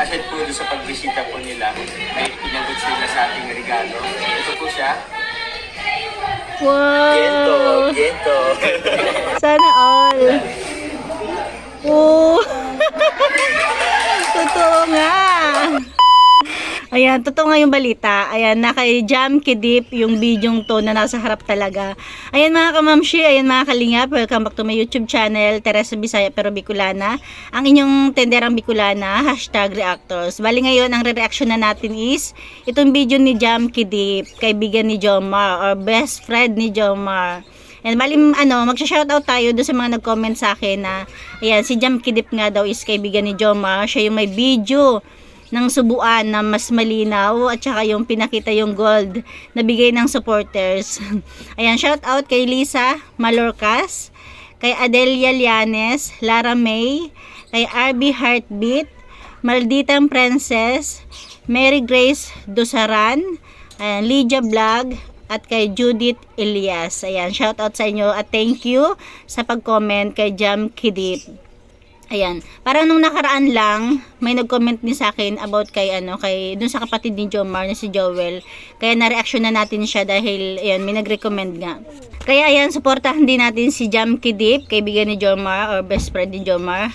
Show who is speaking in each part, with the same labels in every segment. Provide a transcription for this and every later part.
Speaker 1: aside po doon sa pagbisita po nila, may inabot sila sa ating regalo. Ito po siya. Gento,
Speaker 2: Wow!
Speaker 1: gento.
Speaker 2: Sana all. Oh! Totoo nga. Ayan, totoo nga yung balita. Ayan, naka-jam kidip yung video to na nasa harap talaga. Ayan mga kamamshi, ayan mga kalingap, welcome back to my YouTube channel, Teresa Bisaya pero Bicolana. Ang inyong tenderang Bicolana, hashtag reactors. Bali ngayon, ang re-reaction na natin is itong video ni Jam Kidip, kaibigan ni Jomar or best friend ni Jomar. And bali, ano, magsha-shoutout tayo doon sa mga nag-comment sa akin na, ayan, si Jam Kidip nga daw is kaibigan ni Jomar. Siya yung may video ng subuan na mas malinaw at saka yung pinakita yung gold na bigay ng supporters. Ayan, shout out kay Lisa Malorcas, kay Adelia Llanes, Lara May, kay RB Heartbeat, Malditang Princess, Mary Grace Dusaran, ayan, Lydia Vlog, at kay Judith Elias. Ayan, shout out sa inyo at thank you sa pag-comment kay Jam Kidip. Ayan. Parang nung nakaraan lang, may nag-comment din sa akin about kay ano, kay dun sa kapatid ni Jomar na si Joel. Kaya na-reaction na natin siya dahil ayan, may nag-recommend nga. Kaya ayan, suportahan din natin si Jam Kidip, kaibigan ni Jomar or best friend ni Jomar.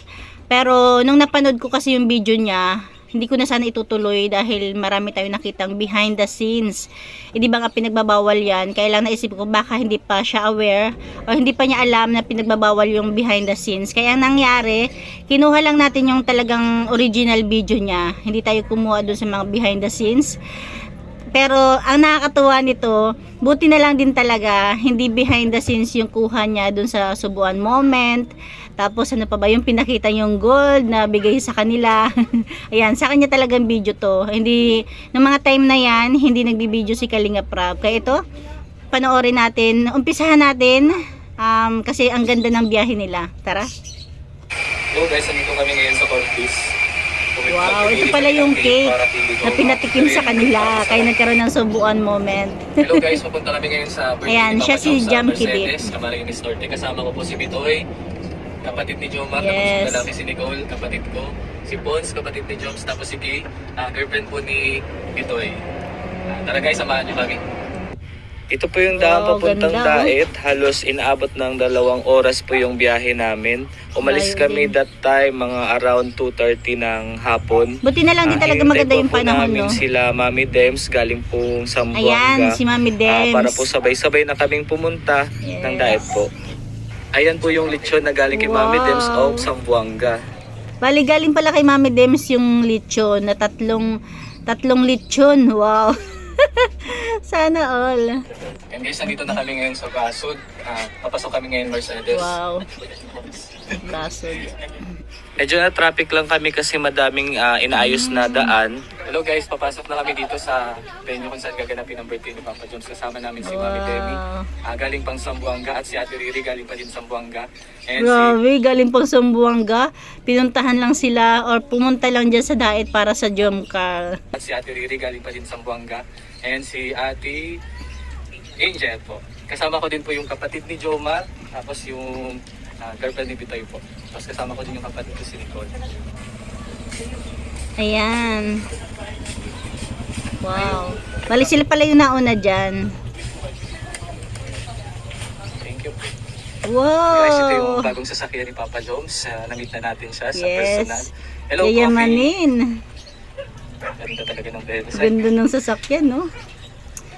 Speaker 2: Pero nung napanood ko kasi yung video niya, hindi ko na sana itutuloy dahil marami tayong nakitang behind the scenes. Eh di ba nga pinagbabawal yan? Kaya lang naisip ko baka hindi pa siya aware o hindi pa niya alam na pinagbabawal yung behind the scenes. Kaya ang nangyari, kinuha lang natin yung talagang original video niya. Hindi tayo kumuha dun sa mga behind the scenes. Pero ang nakakatuwa nito, buti na lang din talaga, hindi behind the scenes yung kuha niya dun sa subuan moment. Tapos ano pa ba yung pinakita yung gold na bigay sa kanila. Ayan, sa kanya talagang video to. Hindi, ng mga time na yan, hindi nagbibideo si Kalinga Prab. Kaya ito, panoorin natin, umpisahan natin, um, kasi ang ganda ng biyahe nila. Tara.
Speaker 1: Hello guys, nandito kami ngayon sa Corpus.
Speaker 2: Wow, ito pala yung cake na pinatikim sa kanila. Kaya nagkaroon ng subuan moment.
Speaker 1: Hello guys, pupunta kami ngayon sa
Speaker 2: Ayan, siya si
Speaker 1: sa
Speaker 2: Jam
Speaker 1: Mercedes, Camarines Norte. Kasama ko po si Bitoy, kapatid ni Jomar, tapos
Speaker 2: Yes.
Speaker 1: yung lalaki si Nicole, kapatid ko. Si Pons, kapatid ni Joms, tapos si Kay, ah, girlfriend po ni Bitoy. Ah, tara guys, samahan niyo kami.
Speaker 3: Ito po yung daan
Speaker 2: Wow,
Speaker 3: papuntang
Speaker 2: ganda, oh.
Speaker 3: Daet. Halos inaabot ng dalawang oras po yung biyahe namin. Umalis kami that time mga around 2.30 ng hapon.
Speaker 2: Buti na lang din
Speaker 3: Ah,
Speaker 2: talaga maganda yung
Speaker 3: po
Speaker 2: panahon,
Speaker 3: namin
Speaker 2: no?
Speaker 3: sila Mami Dems galing pong Sambuanga.
Speaker 2: Ayan, si Mami
Speaker 3: Ah,
Speaker 2: Dems.
Speaker 3: para po sabay-sabay na kaming pumunta
Speaker 2: Yes.
Speaker 3: ng Daet po. Ayan po yung lechon na galing kay Mami
Speaker 2: Wow.
Speaker 3: Dems of Sambuanga.
Speaker 2: Bali, galing pala kay Mami Dems yung lechon na tatlong, tatlong lechon. Wow. Sana all.
Speaker 1: And guys, nandito na kami ngayon sa Basod. Ah, papasok kami ngayon Mercedes.
Speaker 2: Wow. Lasod.
Speaker 3: Medyo na traffic lang kami kasi madaming ah, inaayos na daan.
Speaker 1: Hello guys, papasok na kami dito sa venue kung saan gaganapin ang birthday ni Papa Jones. Kasama namin si Mami Demi.
Speaker 2: Wow.
Speaker 1: Ah, galing pang Sambuanga at si Ate Riri galing pa din Sambuanga. And si
Speaker 2: Grabe, galing pang Sambuanga. Pinuntahan lang sila or pumunta lang dyan sa diet para sa Jomcar.
Speaker 1: at si Ate Riri galing pa din Sambuanga. And si Ate Angel po. Kasama ko din po yung kapatid ni Jomar. Tapos yung ah, girlfriend ni Bitoy po. Tapos kasama ko din yung kapatid ko si Nicole.
Speaker 2: Ayan. Wow. Bali sila pala yung nauna dyan.
Speaker 1: Thank you.
Speaker 2: Wow.
Speaker 1: Guys, ito yung bagong sasakyan ni Papa Jones. Uh, na-meet na natin siya sa
Speaker 2: Yes.
Speaker 1: personal. Hello, Coffee.
Speaker 2: Yayamanin.
Speaker 1: Ganda talaga ng Bedes.
Speaker 2: Ganda ng sasakyan, no?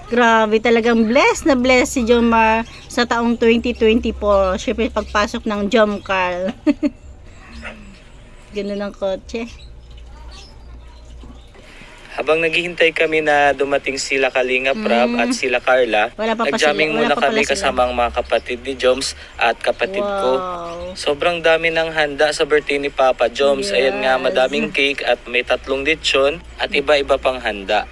Speaker 2: Grabe, talagang blessed na blessed si Jomar sa taong 2024. Siyempre, pagpasok ng Jomcar. Ganda ng kotse.
Speaker 3: Habang naghihintay kami na dumating sila Kalinga Prab
Speaker 2: Mm.
Speaker 3: at sila Carla,
Speaker 2: Wala pa pa
Speaker 3: nagjamming
Speaker 2: sila- wala
Speaker 3: muna
Speaker 2: pa pala
Speaker 3: kami
Speaker 2: sila.
Speaker 3: kasama ang mga kapatid ni Joms at kapatid ko.
Speaker 2: Wow.
Speaker 3: Sobrang dami ng handa sa birthday ni Papa Joms. Ayan nga,
Speaker 2: Yes.
Speaker 3: madaming cake at may tatlong lechon at iba-iba pang handa.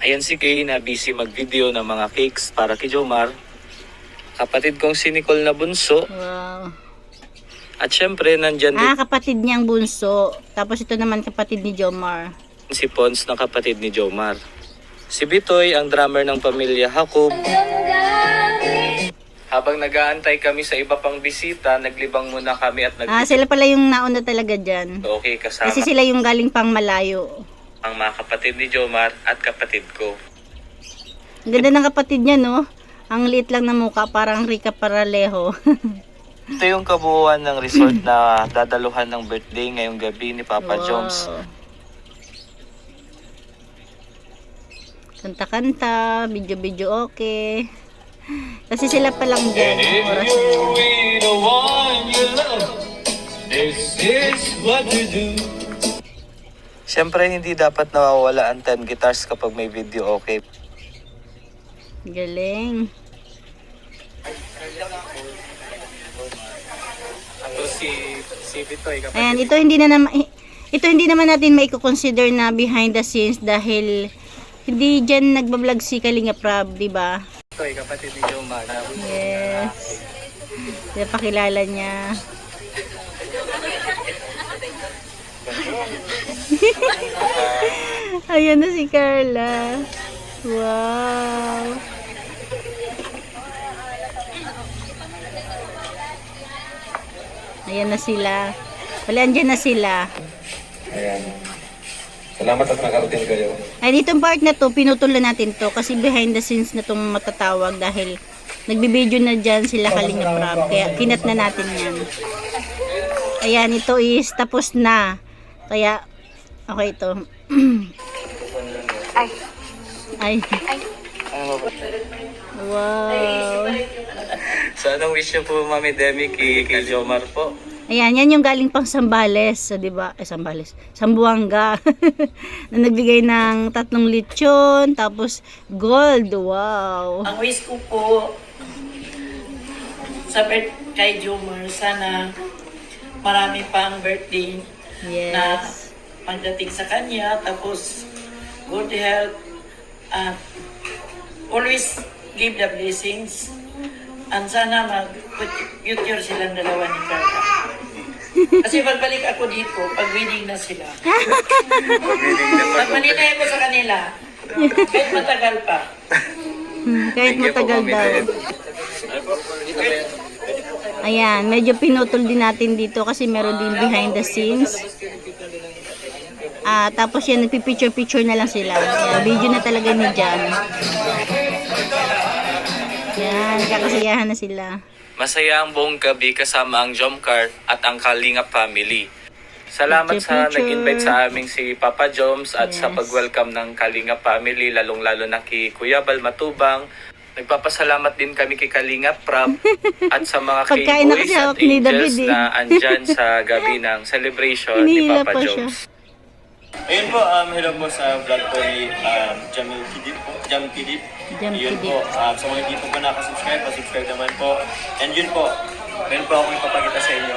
Speaker 3: Ayan si Kay na busy mag-video ng mga cakes para kay Jomar. Kapatid kong si Nicole na bunso.
Speaker 2: Wow.
Speaker 3: At syempre, nandyan
Speaker 2: Ah,
Speaker 3: din
Speaker 2: kapatid niyang bunso. Tapos ito naman kapatid ni Jomar.
Speaker 3: si Pons na kapatid ni Jomar. Si Bitoy, ang drummer ng pamilya Hakob. Habang nag-aantay kami sa iba pang bisita, naglibang muna kami at nag
Speaker 2: Ah, sila pala yung nauna talaga dyan.
Speaker 3: Okay, kasama
Speaker 2: Kasi sila yung galing pang malayo.
Speaker 3: Ang mga kapatid ni Jomar at kapatid ko.
Speaker 2: Ang ganda ng kapatid niya, no? Ang liit lang na mukha, parang Rica Paralejo.
Speaker 3: Ito yung kabuuan ng resort na dadaluhan ng birthday ngayong gabi ni Papa Joms.
Speaker 2: Kanta-kanta, video-video okay. Kasi sila pa lang dyan. Oras na yun.
Speaker 3: Siyempre, hindi dapat nawawala ang 10 guitars kapag may video okay.
Speaker 2: Galing.
Speaker 1: Tapos si, si Bitoy, kapatid
Speaker 2: Ayan, ito hindi na naman ito hindi naman natin may consider na behind the scenes dahil hindi diyan nagba-vlog si Kalinga Prab, di ba?
Speaker 1: Bitoy, kapatid ni Jomar.
Speaker 2: Yes. Napakilala niya. Ayan na si Carla. Wow. Ayan na sila. Wala, andyan na sila.
Speaker 4: Ayan. Salamat at nakarating kayo.
Speaker 2: Ay, ditong part na to, pinutol na natin to kasi behind the scenes na tong matatawag dahil nagbibideo na dyan sila Kalinga Prab. Kaya kinat na natin yan. Ayan, ito is tapos na. Kaya, okay ito. Ay. Ay. Wow.
Speaker 3: So, anong wish niyo po, Mami Demi, kay, kay Jomar po?
Speaker 2: Ayan, yan yung galing pang Sambales, so, 'di ba? Eh, Sambales. Sambuanga. na nagbigay ng tatlong lechon, tapos gold. Wow.
Speaker 5: Ang wish ko po sa birth kay Jomar, sana marami pang birthday na
Speaker 2: Yes.
Speaker 5: pagdating sa kanya, tapos good health, at always give the blessings. And sana mag-future silang dalawa ni Carla. Kasi pagbalik ako dito, pag wedding na sila. Magmaninay ko sa kanila. Kahit matagal pa.
Speaker 2: Hmm, kahit matagal daw. Ayan, medyo pinutol din natin dito kasi meron din behind the scenes. Ah, tapos yan, nagpipicture-picture na lang sila. Ayan, video na talaga ni Jan. Yan, kakasiyahan na sila.
Speaker 3: Masaya ang buong gabi kasama ang Jomcar at ang Kalinga family. Salamat sa nag-invite sa aming si Papa Joms at sa
Speaker 2: Yes.
Speaker 3: pag-welcome ng Kalinga family, lalong-lalo na kay Kuya Bal Matubang. Nagpapasalamat din kami kay Kalinga Prab at sa mga K-Boys
Speaker 2: kasi
Speaker 3: at Angels
Speaker 2: David eh.
Speaker 3: na andyan sa gabi ng celebration ni Papa
Speaker 2: pa siya.
Speaker 6: Ayun po, um, hello po sa vlog po ni um, Jamil Kidip po. Jam Kidip.
Speaker 2: Jam
Speaker 6: yun
Speaker 2: Kidip.
Speaker 6: po, um, sa mga hindi po pa nakasubscribe, pa-subscribe naman po. And yun po, meron po akong ipapakita sa inyo.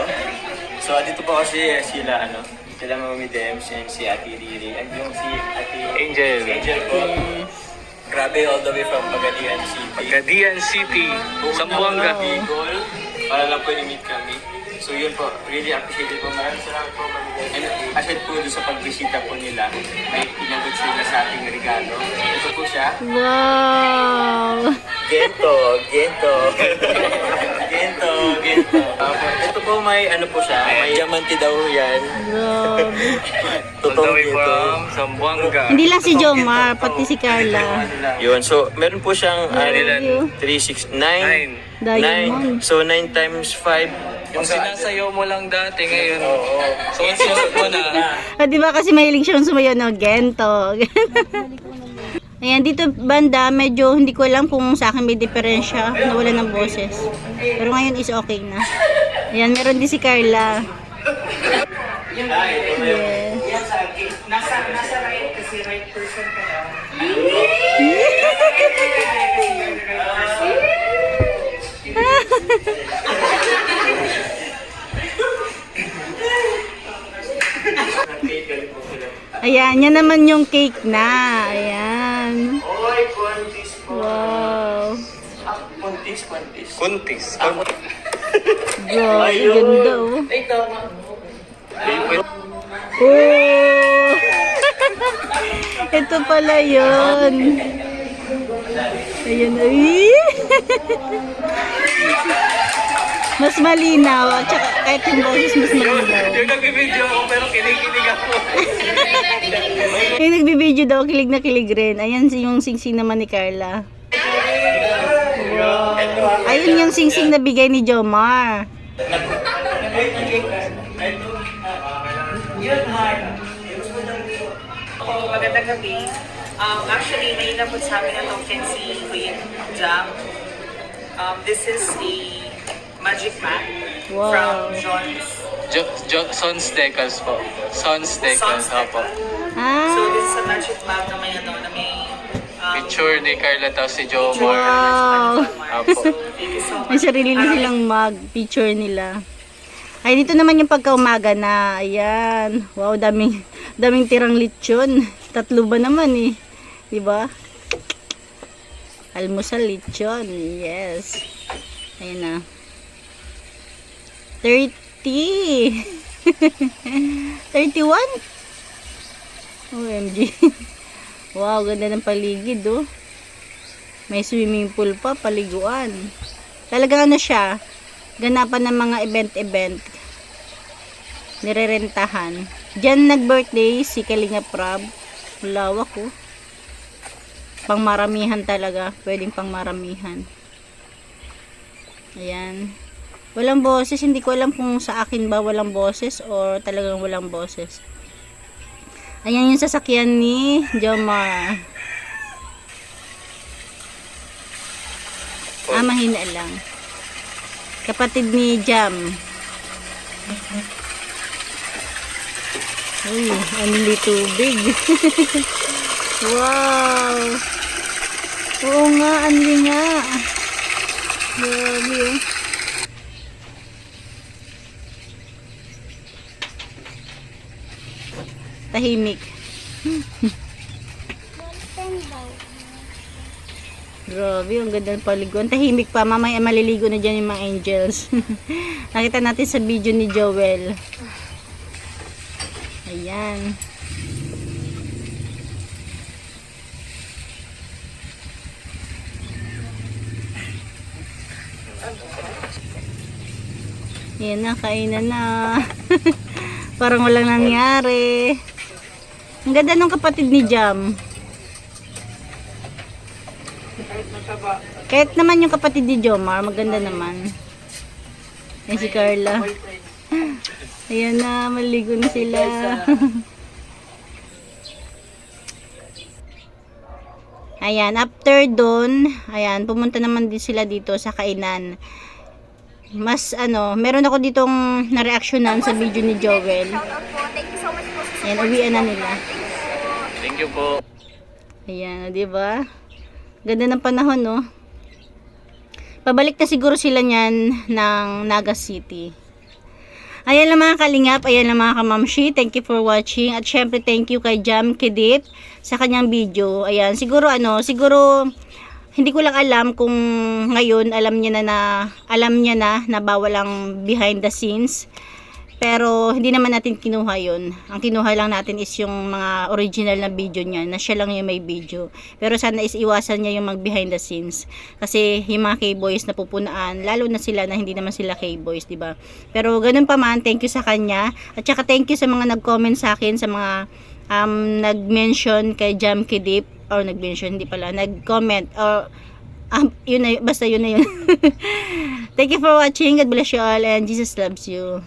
Speaker 6: So, dito po kasi sila, ano, sila Mami Dems and si Ate Riri. And yung si Ate
Speaker 3: Angel.
Speaker 6: Si Angel po. Grabe, all the way from Pagadian City.
Speaker 3: Pagadian City, Sambuanga.
Speaker 6: Bicol, para lang po i-meet kami. So yun po, really appreciate it po. Maraming salamat po. Mami. And aside po doon sa pagbisita po nila, may pinagot sila sa ating regalo. Ito po siya.
Speaker 2: Wow!
Speaker 6: Gento, gento. gento, gento. Uh, ito po may ano po siya, may diamante daw yan.
Speaker 2: Grabe.
Speaker 3: The
Speaker 6: Totoong gento.
Speaker 3: from Sambuanga.
Speaker 2: Hindi lang si Jomar, pati si Carla.
Speaker 6: Yun, so meron po siyang
Speaker 2: Thank you.
Speaker 6: 3, 6, 9.
Speaker 3: Nine.
Speaker 2: Diamond.
Speaker 6: 9. So 9 times 5.
Speaker 3: Yung sinasayaw mo lang dati ngayon. So, suot mo na.
Speaker 2: Ah, di ba kasi mahilig siyang sumayaw no? Gento. Ayan, dito banda, medyo hindi ko alam kung sa akin may diferensya. Nawala ng boses. Pero ngayon is okay na. Ayan, meron din si Carla. Yes.
Speaker 5: Nasa, nasa right kasi right person ka na.
Speaker 2: Ayan, yan naman yung cake na. Ayan.
Speaker 6: Oy, kontis po.
Speaker 2: Wow.
Speaker 6: Ah, kontis, kontis.
Speaker 3: Kuntis.
Speaker 2: Grabe, ganda oh.
Speaker 5: Ito,
Speaker 2: Oh! Ito pala yun. Ayan, ay. mas malinaw. At saka kahit yung boses mas malinaw.
Speaker 1: Yung nagbibideo ako pero kinikilig ako.
Speaker 2: Yung nagbibideo daw, kilig na kilig rin. Ayan si- yung singsing naman ni Carla. Ayun yung singsing na bigay ni Jomar.
Speaker 5: Yun, heart.
Speaker 7: Oh, magandang gabi. Um, actually, may inabot sa amin ng token si Queen Jam. Um, this is a magic mat
Speaker 2: Wow.
Speaker 7: from John's.
Speaker 1: Jo, jo, Sons Decals po. Sons Decals,
Speaker 7: Sons
Speaker 1: opo.
Speaker 2: Ah,
Speaker 7: So, this is a magic mat na may ano, na may um,
Speaker 1: Picture ni Carla tapos si Jomar.
Speaker 2: Wow.
Speaker 1: Apo.
Speaker 7: So, thank you so
Speaker 2: may
Speaker 7: much.
Speaker 2: sarili na silang mag picture nila. Ay, dito naman yung pagkaumaga na, ayan. Wow, daming, daming tirang lechon. Tatlo ba naman eh. Diba? Almusal lechon. Yes. Ayan na. 30. 31? OMG. wow, ganda ng paligid oh. May swimming pool pa, paliguan. Talagang ano siya, ganapan ng mga event-event. Nirerentahan. Diyan nag-birthday si Kalinga Prab. Lawak ko. Pangmaramihan talaga. Pwedeng pangmaramihan. Ayan. Walang boses. Hindi ko alam kung sa akin ba walang boses or talagang walang boses. Ayan yung sasakyan ni Jomar. Ah, mahina lang. Kapatid ni Jam. Uy, anli tubig. wow. Oo nga, anli nga. Grabe oh. Tahimik. Grabe, ang ganda ng paliguan. Tahimik pa, mamaya maliligo na dyan yung mga angels. Nakita natin sa video ni Joel. Ayan. Yan na, kainan na. Parang walang nangyari. Ang ganda ng kapatid ni Jam. Kahit naman yung kapatid ni Jomar, maganda naman. Yan si Carla. Ayan na, maligo na sila. ayan, after doon, ayan, pumunta naman din sila dito sa kainan. Mas ano, meron ako ditong na-reactionan sa video ni Joel. Ayan, uwian na nila.
Speaker 1: Thank you po.
Speaker 2: Ayan, di ba? Ganda ng panahon, no? Pabalik na siguro sila niyan ng Naga City. Ayan lang mga kalingap, ayan lang mga kamamshi. Thank you for watching. At syempre, thank you kay Jam Kedip sa kanyang video. Ayan, siguro ano, siguro hindi ko lang alam kung ngayon alam niya na, na alam niya na na bawal ang behind the scenes. Pero hindi naman natin kinuha yun. Ang kinuha lang natin is yung mga original na video niya, na siya lang yung may video. Pero sana is iwasan niya yung mag behind the scenes. Kasi yung mga K-boys na pupunaan, lalo na sila na hindi naman sila K-boys, di ba? Pero ganun pa man, thank you sa kanya. At saka thank you sa mga nag-comment sa akin, sa mga um, nag-mention kay Jam Kidip, or nag-mention, hindi pala, nag-comment, or um, yun na, yun, basta yun na yun. thank you for watching. God bless you all and Jesus loves you.